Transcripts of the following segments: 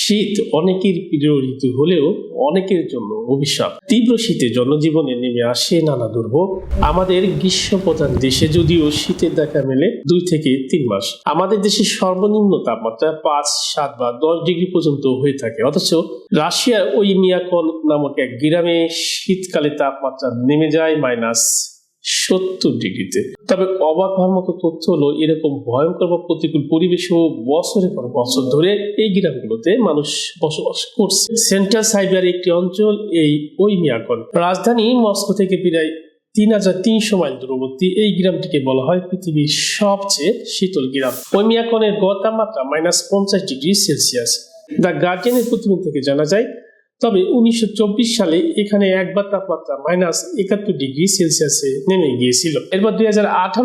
শীত অনেকের প্রিয় ঋতু হলেও অনেকের জন্য অভিশাপ। তীব্র শীতে জনজীবনে নেমে আসে নানা দুর্ভোগ। আমাদের গ্রীষ্ম প্রধান দেশে যদিও শীতের দেখা মেলে দুই থেকে তিন মাস। আমাদের দেশে সর্বনিম্ন তাপমাত্রা পাঁচ, সাত বা দশ ডিগ্রি পর্যন্ত হয়ে থাকে। অথচ রাশিয়ার ওই মিয়াকন নামক এক গ্রামে শীতকালে তাপমাত্রা নেমে যায় মাইনাস সত্তর ডিগ্রিতে। তবে অবাক হওয়ার মতো তথ্য হলো, এরকম ভয়ঙ্কর বা প্রতিকূল পরিবেশও বছরের পর বছর ধরে এই গ্রামগুলোতে মানুষ বসবাস করছে। সেন্ট্রাল সাইবার একটি অঞ্চল, এই ওই মিয়াকন রাজধানী মস্কো থেকে প্রায় তিন হাজার তিনশো মাইল দূরবর্তী এই গ্রামটিকে বলা হয় পৃথিবীর সবচেয়ে শীতল গ্রাম। ওই মিয়াকনের গড় তাপমাত্রা মাইনাস পঞ্চাশ ডিগ্রি সেলসিয়াস। দ্য গার্জিয়ানের প্রতিবেদন থেকে জানা যায় তবে উনিশশো চব্বিশ সালে এখানে একবার তাপমাত্রা মাইনাস একাত্তর ডিগ্রি সেলসিয়াসে নেমে গিয়েছিল। এরপর দুই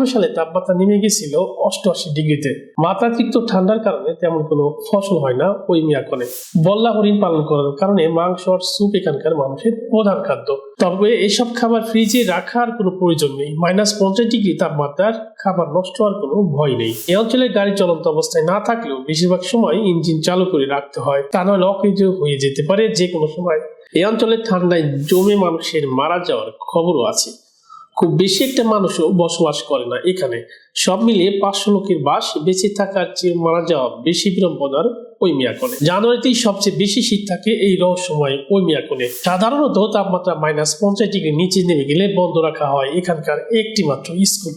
সালে তাপমাত্রা নেমে গিয়েছিল অষ্টআশি ডিগ্রিতে। মাত্রাতিরিক্ত ঠান্ডার কারণে তেমন কোনো ফসল হয় না ওই মিয়াকনে বল্লা হরিণ পালন করার কারণে মাংস আর স্যুপ এখানকার মানুষের প্রধান খাদ্য। তবে এসব খাবার ফ্রিজে রাখার কোনো প্রয়োজন নেই। মাইনাস পঞ্চাশ ডিগ্রি তাপমাত্রার খাবার নষ্ট হওয়ার কোনো ভয় নেই। এ অঞ্চলে গাড়ি চলন্ত অবস্থায় না থাকলেও বেশিরভাগ সময় ইঞ্জিন চালু করে রাখতে হয়। তা নয় অকেজ হয়ে যেতে পারে যে কোনো সময় এই অঞ্চলের ঠান্ডায় জমে মানুষের মারা যাওয়ার খবরও আছে। খুব বেশি একটা মানুষও বসবাস করে না এখানে। সব মিলিয়ে পাঁচশো লোকের বাস বেঁচে থাকার চেয়ে মারা যাওয়া বেশি বিড়ম্বনার ওই মিয়াকনে জানুয়ারিতেই সবচেয়ে বেশি শীত থাকে এই রহস্যময় ওই মিয়াকনে সাধারণত তাপমাত্রা মাইনাস পঞ্চাশ ডিগ্রি নিচে নেমে গেলে বন্ধ রাখা হয় এখানকার একটি মাত্র স্কুল।